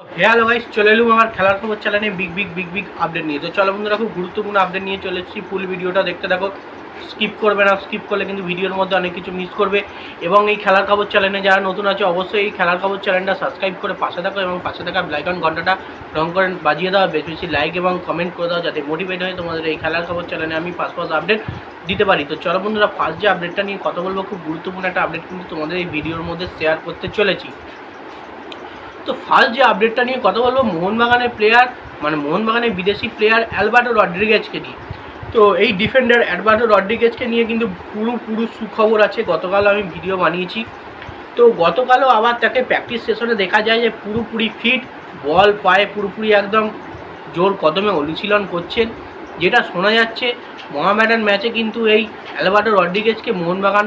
Hello guys চলে এলুম আমার খেলার খবর চ্যানেলে big big big big update নিয়ে। তো চলো বন্ধুরা, খুব গুরুত্বপূর্ণ আপডেট নিয়ে চলে এসেছি। ফুল ভিডিওটা দেখতে থাকো। স্কিপ করবে না স্কিপ করলে কিন্তু ভিডিওর মধ্যে অনেক কিছু মিস করবে। এবং এই খেলার খবর চ্যানেলে যারা নতুন আছে, অবশ্যই এই খেলার খবর চ্যানেলটা সাবস্ক্রাইব করে পাশে থাকো এবং পাশে থাকা ব্লাইকন ঘন্টাটা রং করে বাজিয়ে দাও। বেশি বেশি লাইক এবং কমেন্ট করে দাও যাতে মোটিভেট হয় তোমাদের এই খেলার খবর চ্যানেলে আমি পাঁচ পাঁচ আপডেট দিতে পারি। তো চলো বন্ধুরা ফার্স্ট যে আপডেটটা নিয়ে কথা বলব, খুব গুরুত্বপূর্ণ একটা আপডেট কিন্তু তোমাদের এই ভিডিওর মধ্যে শেয়ার করতে চলেছি। তো ফার্স্ট যে আপডেটটা নিয়ে কথা বলব, মোহনবাগানের প্লেয়ার মানে মোহনবাগানের বিদেশি প্লেয়ার অ্যালবার্টো রড্রিগেজকে নিয়ে। তো এই ডিফেন্ডার অ্যালবার্টো রড্রিগেজকে নিয়ে কিন্তু পুরো পুরো সুখবর আছে। গতকাল আমি ভিডিও বানিয়েছি। তো গতকালও আবার তাকে প্র্যাকটিস সেশনে দেখা যায় যে পুরোপুরি ফিট বল পায়ে পুরোপুরি একদম জোর কদমে অনুশীলন করছেন। যেটা শোনা যাচ্ছে, মোহামেডান ম্যাচে কিন্তু এই অ্যালবার্টো রড্রিগেজকে মোহনবাগান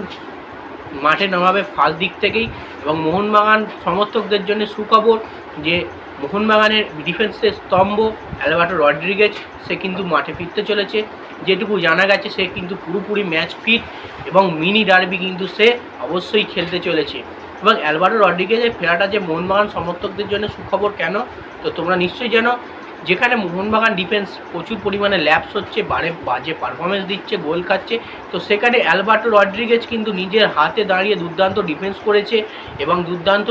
মাঠে নামাবে ফার্স্ট দিক থেকেই এবং মোহনবাগান সমর্থকদের জন্য সুখবর যে মোহনবাগানের ডিফেন্সের স্তম্ভ অ্যালবার্টো রড্রিগেজ, সে কিন্তু মাঠে ফিরতে চলেছে। যেটুকু জানা গেছে, সে কিন্তু পুরোপুরি ম্যাচ ফিট এবং মিনি ডার্বি কিন্তু সে অবশ্যই খেলতে চলেছে। এবং অ্যালবার্টো রড্রিগেজের ফেরাটা যে মোহনবাগান সমর্থকদের জন্য সুখবর কেন? তো তোমরা নিশ্চয়ই জানো যেখানে মোহনবাগান ডিফেন্স প্রচুর পরিমাণে ল্যাপস হচ্ছে, বারে বাজে পারফরমেন্স দিচ্ছে, গোল খাচ্ছে। তো সেখানে অ্যালবার্টো রড্রিগেজ কিন্তু নিজের হাতে দাঁড়িয়ে দুর্দান্ত ডিফেন্স করেছে এবং দুর্দান্ত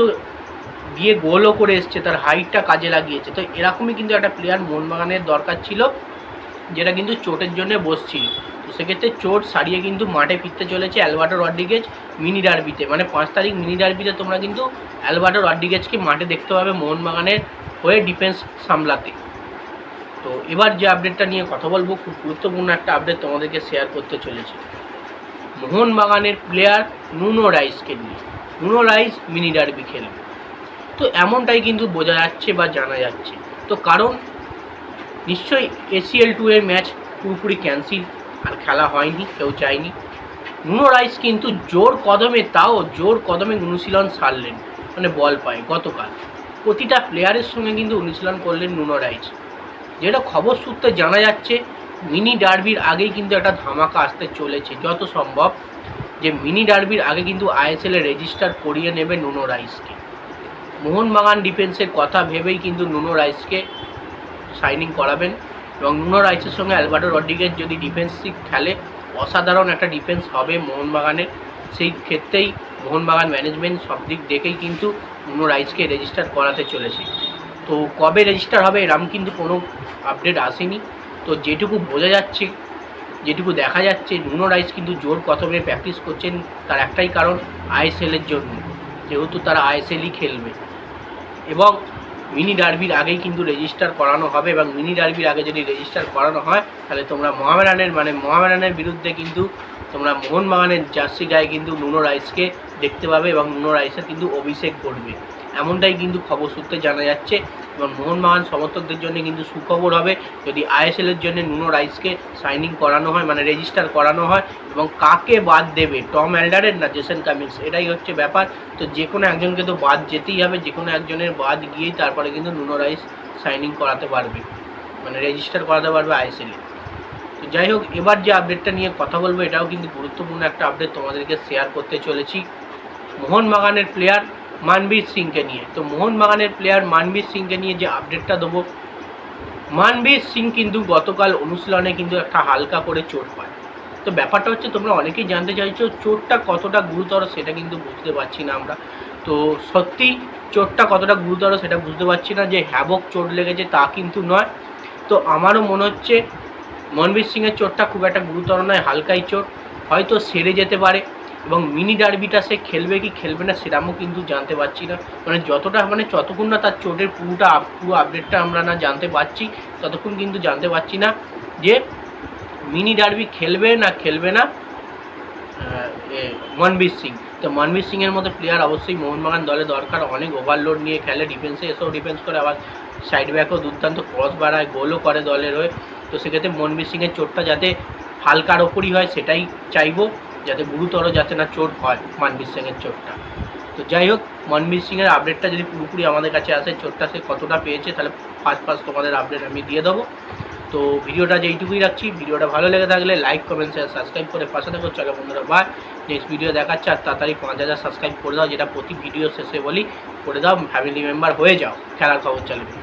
দিয়ে গোলও করে এসছে, তার হাইটটা কাজে লাগিয়েছে। তো এরকমই কিন্তু একটা প্লেয়ার মোহনবাগানের দরকার ছিল, যেটা কিন্তু চোটের জন্য বসছিল। তো সেক্ষেত্রে চোট সারিয়ে কিন্তু মাঠে ফিরতে চলেছে অ্যালবার্টো রড্রিগেজ মিনি ডার্বিতে মানে পাঁচ তারিখ মিনি ডার্বিতে তোমরা কিন্তু অ্যালবার্টো রড্রিগেজকে মাঠে দেখতে পাবে মোহনবাগানের হয়ে ডিফেন্স সামলাতে। তো এবার যে আপডেটটা নিয়ে কথা বলব, খুব গুরুত্বপূর্ণ একটা আপডেট তোমাদেরকে শেয়ার করতে চলেছি। মোহনবাগানের প্লেয়ার নুনো রাইসকে নিয়ে। নুনো রাইস মিনি ডার্বি খেলবে। তো এমনটাই কিন্তু বোঝা যাচ্ছে বা জানা যাচ্ছে। তো কারণ, নিশ্চয়ই এসিএল টু এর ম্যাচ পুরোপুরি ক্যান্সেল আর খেলা হয়নি, কেউ চায়নি। নুনো রাইস কিন্তু জোর কদমে, তাও জোর কদমে অনুশীলন সারলেন। মানে বল পায়, গতকাল। প্রতিটা প্লেয়ারের সঙ্গে কিন্তু অনুশীলন করলেন নুনো রাইস যেটা খবর সূত্রে জানা যাচ্ছে, মিনি ডার্বির আগেই কিন্তু একটা ধামাকা আসতে চলেছে, যত সম্ভব। যে মিনি ডার্বির আগে কিন্তু আইএসএল রেজিস্টার করিয়ে নেবে নুনো রাইসকে। মোহনবাগান ডিফেন্সের কথা ভেবেই কিন্তু নুনো রাইসকে সাইনিং করাবেন। এবং নুনো রাইসের সঙ্গে অ্যালবার্টো রড্রিগেজ যদি ডিফেন্সিভ খেলে, অসাধারণ একটা ডিফেন্স হবে মোহনবাগানের। সেই ক্ষেত্রেই মোহনবাগান ম্যানেজমেন্ট সব দিক দেখেই কিন্তু নুনো রাইসকে রেজিস্টার করাতে চলেছে। তো কবে রেজিস্টার হবে এরম কিন্তু কোনো আপডেট আসেনি। তো যেটুকু বোঝা যাচ্ছে, যেটুকু দেখা যাচ্ছে নুনো রাইস কিন্তু জোর কতমে প্র্যাকটিস করছেন, তার একটাই কারণ আইএসএলের জন্য, যেহেতু তারা আইএসএলই খেলবে। এবং মিনি ডার্বির আগেই কিন্তু রেজিস্টার করানো হবে, এবং মিনি ডার্বির আগে যদি রেজিস্টার করানো হয়, তাহলে তোমরা মোহামেডানের মানে মোহামেডানের বিরুদ্ধে কিন্তু তোমরা মোহনবাগানের জার্সি গায়ে কিন্তু নুনো রাইসকে দেখতে পাবে, এবং নুনো রাইসের কিন্তু অভিষেক করবে এমনটাই কিন্তু খবর সূত্রে জানা যাচ্ছে। এবং মোহনবাগান সমর্থকদের জন্য কিন্তু সুখবর হবে। যদি আইএসএল এর জন্য নুনো রাইসকে সাইনিং করানো হয় মানে রেজিস্টার করানো হয়, এবং কাকে বাদ দেবে? টম অ্যাল্ডারের না জেসন কামিন্স? এটাই হচ্ছে ব্যাপার। তো যে কোনো একজনকে তো বাদ যেতেই হবে। যে কোনো একজনের বাদ গিয়েই তারপরে কিন্তু নুনো রাইস সাইনিং করাতে পারবে। মানে রেজিস্টার করাতে পারবে আইএসএলে তো যাই হোক, এবার যে আপডেটটা নিয়ে কথা বলব, এটাও কিন্তু গুরুত্বপূর্ণ একটা আপডেট তোমাদেরকে শেয়ার করতে চলেছি। মোহনবাগানের প্লেয়ার মানবীর সিংকে নিয়ে। তো মোহনবাগানের প্লেয়ার মানবীর সিংকে নিয়ে যে আপডেটটা দেবো, মানবীর সিং কিন্তু গতকাল অনুশীলনে কিন্তু একটা হালকা করে চোট পায়। তো ব্যাপারটা হচ্ছে, তোমরা অনেকেই জানতে চাইছো, চোটটা কতটা গুরুতর সেটা কিন্তু বুঝতে পারছি না আমরা। তো সত্যি চোটটা কতটা গুরুতর সেটা বুঝতে পারছি না, যে হ্যাবক চোট লেগেছে তা কিন্তু নয়। তো আমারও মনে হচ্ছে, মনবীর সিংয়ের চোটটা খুব একটা গুরুতর নয়, হালকাই চোট। হয়তো সেরে যেতে পারে। এবং মিনি ডার্বিটা সে খেলবে কি খেলবে না সেরকমও কিন্তু জানতে পারছি না। মানে যতটা মানে যতক্ষণ না তার চোটের পুরোটা আপ- পুরো আপডেটটা আমরা না জানতে পারছি, ততক্ষণ কিন্তু জানতে পারছি না যে মিনি ডার্বি খেলবে না খেলবে না মনবীর সিং। তো মনবীর সিংয়ের মতো প্লেয়ার অবশ্যই মোহনবাগান দলে দরকার। অনেক ওভারলোড নিয়ে খেলে ডিফেন্সে এসেও ডিফেন্স করে, আবার সাইড ব্যাকও দুর্দান্ত ক্রস বাড়ায় গোলও করে দলের হয়ে। তো সেক্ষেত্রে মনবীর সিংয়ের চোটটা যাতে হালকার ওপরই হয় সেটাই চাইব। যাতে গুরুতর যাতে না চোট হয় মানবীর সিংয়ের চোটটা। তো যাই হোক, মনবীর সিংয়ের আপডেটটা যদি পুরোপুরি আমাদের কাছে আসে, চোটটা সে কতটা পেয়েছে তাহলে ফার্স্ট ফার্স্ট তোমাদের আপডেট আমি দিয়ে দেবো। তো ভিডিওটা যেইটুকুই রাখছি, ভিডিওটা ভালো লেগে থাকলে লাইক কমেন্ট শেয়ার সাবস্ক্রাইব করে পাশে থাকো। চলো বন্ধুরা বাই নেক্সট ভিডিও দেখাচ্ছে আর তাড়াতাড়ি পাঁচ হাজার সাবস্ক্রাইব করে দাও, যেটা প্রতি ভিডিও শেষে বলি, করে দাও ফ্যামিলি মেম্বার হয়ে যাও। খেলার খবর চ্যানেলে